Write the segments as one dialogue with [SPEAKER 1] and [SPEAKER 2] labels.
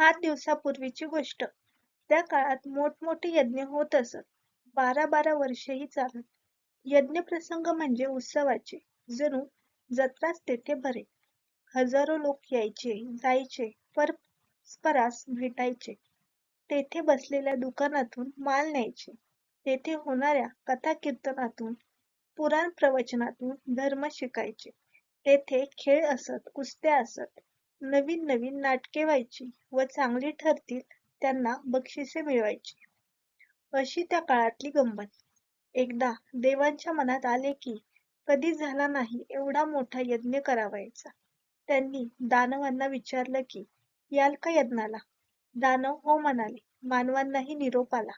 [SPEAKER 1] आठ दिवसापूर्वीची गोष्ट. त्या काळात मोठमोठे यज्ञ होत असत. बारा बारा वर्षेही चालत. यज्ञ प्रसंग म्हणजे उत्सवाचे जणू जत्राच तेथे भरे. हजारो लोक यायचे जायचे परस्परास भेटायचे. तेथे बसलेल्या दुकानातून माल न्यायचे. तेथे होणाऱ्या कथा कीर्तनातून पुराण प्रवचनातून धर्म शिकायचे. तेथे खेळ असत कुस्त्या असत. नवीन नवीन नाटके व्हायची व चांगली ठरतील त्यांना बक्षिसे मिळवायची. अशी त्या काळातली गंमत. एकदा देवांच्या मनात आले की कधी झाला नाही एवढा मोठा यज्ञ करावायचा. त्यांनी दानवांना विचारलं की याल का यज्ञाला? दानव हो म्हणाले मानवांनाही निरोप आला.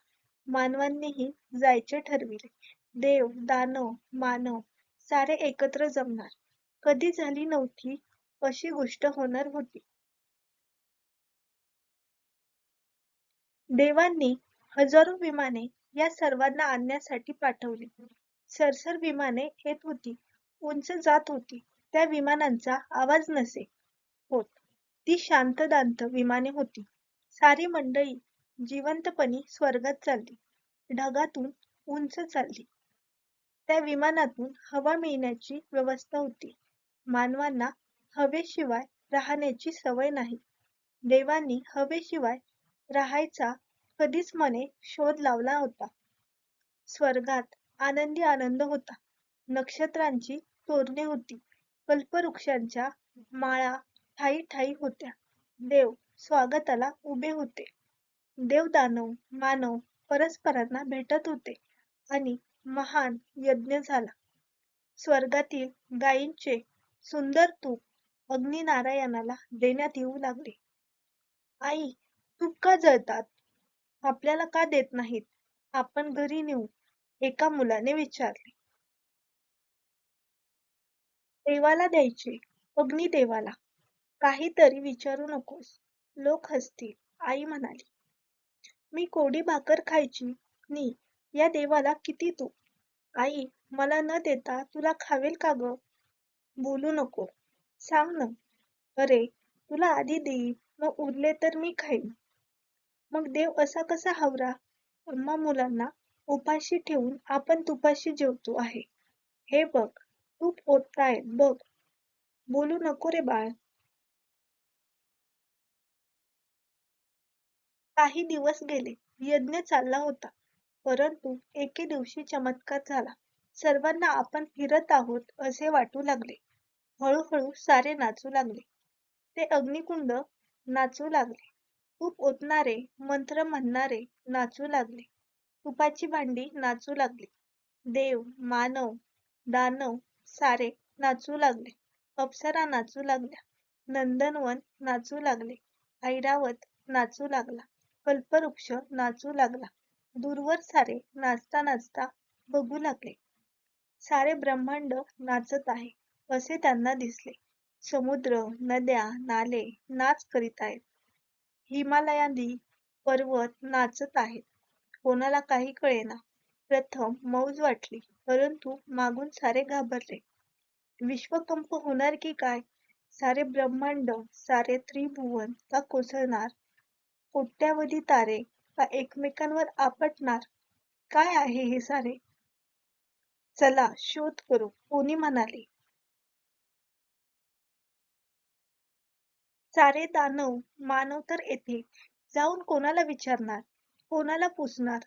[SPEAKER 1] मानवांनीही जायचे ठरविले. देव दानव मानव सारे एकत्र जमणार. कधी झाली नव्हती अशी गोष्ट होणार होती? देवांनी हजारो विमाने या सर्वांना आणण्यासाठी पाठवली. सरसर विमाने येत होती उंच जात होती त्या विमानांचा आवाज नसे होत. ती शांतदांत विमाने होती. सारी मंडळी जिवंतपणी स्वर्गात चालली. ढगातून उंच चालली. त्या विमानातून हवा मिळण्याची व्यवस्था होती. मानवांना हवेशिवाय राहण्याची सवय नाही. देवांनी हवेशिवाय राहायचा कधीच मने शोध लावला होता. स्वर्गात आनंदी आनंद होता. नक्षत्रांची तोरणे होती. कल्पवृक्षांच्या माळा ठाई ठाई होत्या. देव स्वागताला उभे होते. देव दानव मानव परस्परांना भेटत होते आणि महान यज्ञ झाला. स्वर्गातील गायींचे सुंदर तूप अग्नी नारायणाला देण्यात येऊ लागले. आई तूप का जळतात? आपल्याला का देत नाहीत? आपण घरी नेऊ. एका मुलाने विचारले. देवाला द्यायचे. अग्निदेवाला काहीतरी विचारू नकोस. लोक हसतील. आई म्हणाली. मी कोडी भाकर खायची? नी या देवाला किती तूप? आई मला न देता तुला खावेल का ग? बोलू नको. सांग न. अरे तुला आधी देईन मग उरले तर मी खाईन. मग देव असा कसा हवरा? अम्मा मुलांना उपाशी ठेवून आपण तुपाशी जेवतो आहे. हे बघ तूप ओततायत बघ. बोलू नको रे बाळ. काही दिवस गेले यज्ञ चालला होता. परंतु एके दिवशी चमत्कार झाला. सर्वांना आपण फिरत आहोत असे वाटू लागले. हळूहळू सारे नाचू लागले. ते अग्निकुंड नाचू लागले. तूप ओतणारे मंत्र म्हणणारे नाचू लागले. तुपाची भांडी नाचू लागली. देव मानव दानव सारे नाचू लागले. अप्सरा नाचू लागल्या. नंदनवन नाचू लागले. ऐरावत नाचू लागला. कल्पवृक्ष नाचू लागला. दूरवर सारे नाचता नाचता बघू लागले. सारे ब्रह्मांड नाचत आहे. असे त्यांना दिसले? समुद्र नद्या नाले नाच करीत आहेत. हिमालयादी पर्वत नाचत आहेत. कोणाला काही कळेना. प्रथम मौज वाटली परंतु मागून सारे घाबरले. विश्वकंप होणार की काय? सारे ब्रह्मांड सारे त्रिभुवन का कोसळणार? कोट्यावधी तारे का एकमेकांवर आपटणार? काय आहे हे सारे? चला शोध करू. कोणी म्हणाले? सारे दानव मानव तर येथे जाऊन कोणाला विचारणार? कोणाला पुसणार?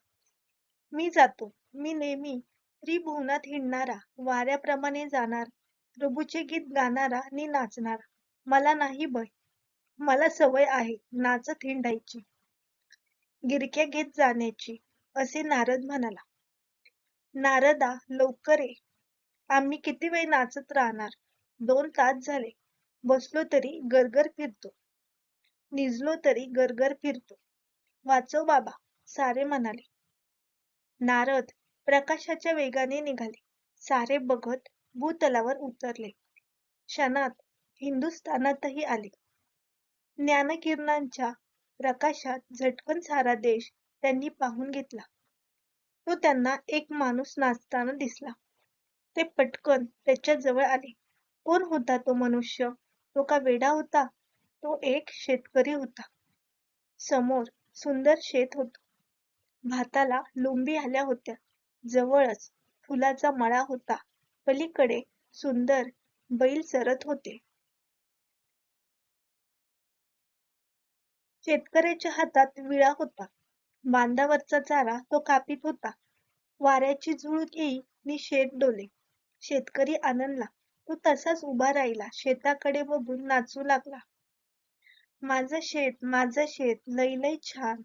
[SPEAKER 1] मी जातो. मी नेहमी त्रिभुवनात हिंडणारा वाऱ्याप्रमाणे जाणार प्रभूचे गीत गाणारा आणि नाचणार. मला नाही भय. मला सवय आहे नाचत हिंडायची. गिरक्या घेत जाण्याची असे नारद म्हणाला. नारदा लवकर ये. आम्ही किती वेळ नाचत राहणार? दोन तास झाले. बसलो तरी गरगर फिरतो. निजलो तरी गरगर फिरतो. वाचव बाबा सारे म्हणाले नारद प्रकाशाच्या वेगाने निघाले. सारे बघत भूतलावर उतरले. क्षणात हिंदुस्थानातही आले. ज्ञानकिरणांच्या प्रकाशात झटकन सारा देश त्यांनी पाहून घेतला. तो त्यांना एक माणूस नाचताना दिसला. ते पटकन त्याच्याजवळ आले. कोण होता तो मनुष्य? तो का वेडा होता? तो एक शेतकरी होता. समोर सुंदर शेत होत. भाताला लोंबी आल्या होत्या. जवळच फुलाचा मळा होता. पलीकडे सुंदर बैल चरत होते. शेतकऱ्याच्या हातात विळा होता. बांधावरचा चारा तो कापीत होता. वाऱ्याची झुळूक येई नि शेत डोले. शेतकरी आनंदला तो तसाच उभा राहिला. शेताकडे बघून नाचू लागला. माझं शेत माझं शेत लय लय छान.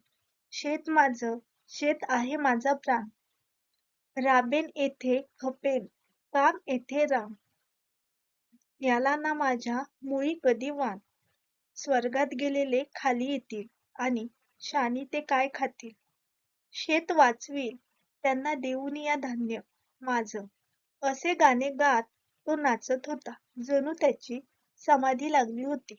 [SPEAKER 1] शेत माझं शेत आहे माझा प्राण. राबेन येथे खपेन. काम येथे राम. याला ना माझ्या मुळी कधी वान. स्वर्गात गेलेले खाली येतील आणि शानी ते काय खातील? शेत वाचवील त्यांना देऊन या धान्य. माझं. असे गाणे गात तो नाचत होता. जणू त्याची समाधी लागली होती.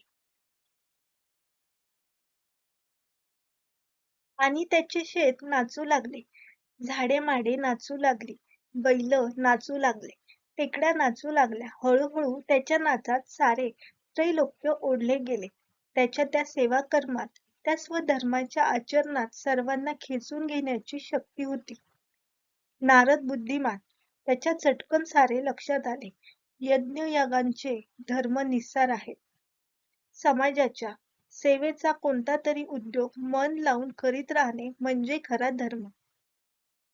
[SPEAKER 1] आणि त्याचे शेत नाचू लागले. झाडे माडे नाचू लागली. बैल नाचू लागले. टेकड्या नाचू लागल्या. हळूहळू त्याच्या नाचात सारे त्रैलोक्य ओढले गेले. त्याच्या त्या सेवा कर्मात त्या स्वधर्माच्या आचरणात सर्वांना खेचून घेण्याची शक्ती होती. नारद बुद्धिमान त्याच्या चटकन सारे लक्षात आले. यज्ञ यागांचे धर्म निस्सार आहे समाजाच्या सेवेचा कोणता तरी उद्योग मन लावून करीत राहणे म्हणजे खरा धर्म.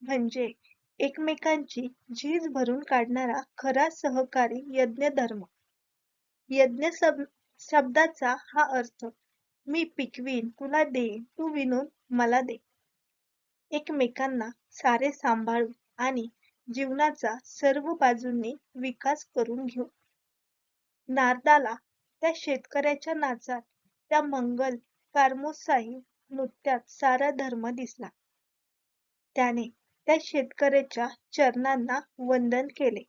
[SPEAKER 1] म्हणजे एकमेकांची झीज भरून काढणारा खरा सहकारी यज्ञ धर्म. यज्ञ शब्दाचा हा अर्थ मी पिकवीन तुला देईन तू विणून मला दे. एकमेकांना सारे सांभाळून आणि जीवनाचा सर्व बाजूंनी विकास करून घेऊ. नारदाला त्या शेतकऱ्याच्या नाचात त्या मंगल कार्मोत्साही नृत्यात सारा धर्म दिसला. त्याने त्या शेतकऱ्याच्या चरणांना वंदन केले.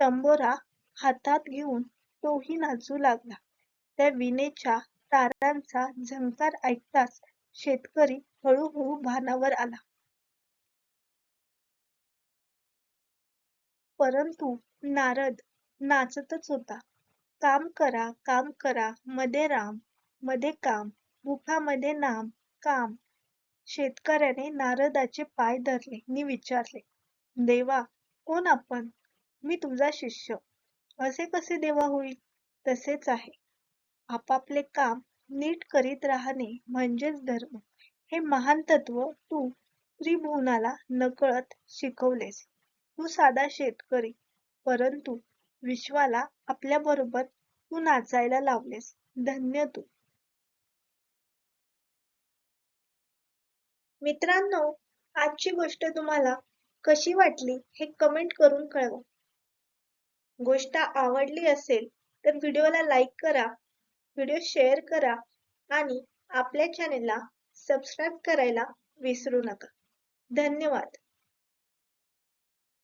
[SPEAKER 1] तंबोरा हातात घेऊन तोही नाचू लागला. त्या विणेच्या तारांचा झंकार ऐकताच शेतकरी हळूहळू भानावर आला. परंतु नारद नाचतच होता. काम करा काम करा मध्ये राममध्ये काम मुखामध्ये नाम काम. शेतकऱ्याने नारदाचे पाय धरले. नि विचारले देवा कोण आपण? मी तुझा शिष्य. असे कसे देवा होईल? तसेच आहे. आपापले काम नीट करीत राहणे म्हणजेच धर्म. हे महान तत्व तू त्रिभुवनाला नकळत शिकवलेस. तू साधा शेतकरी परंतु विश्वाला आपल्या बरोबर तू नाचायला लावलेस. धन्य तू. मित्रांनो आजची गोष्ट तुम्हाला कशी वाटली हे कमेंट करून कळवा. गोष्ट आवडली असेल तर व्हिडिओला लाईक करा व्हिडिओ शेअर करा आणि आपल्या चॅनेलला सबस्क्राईब करायला विसरू नका. धन्यवाद.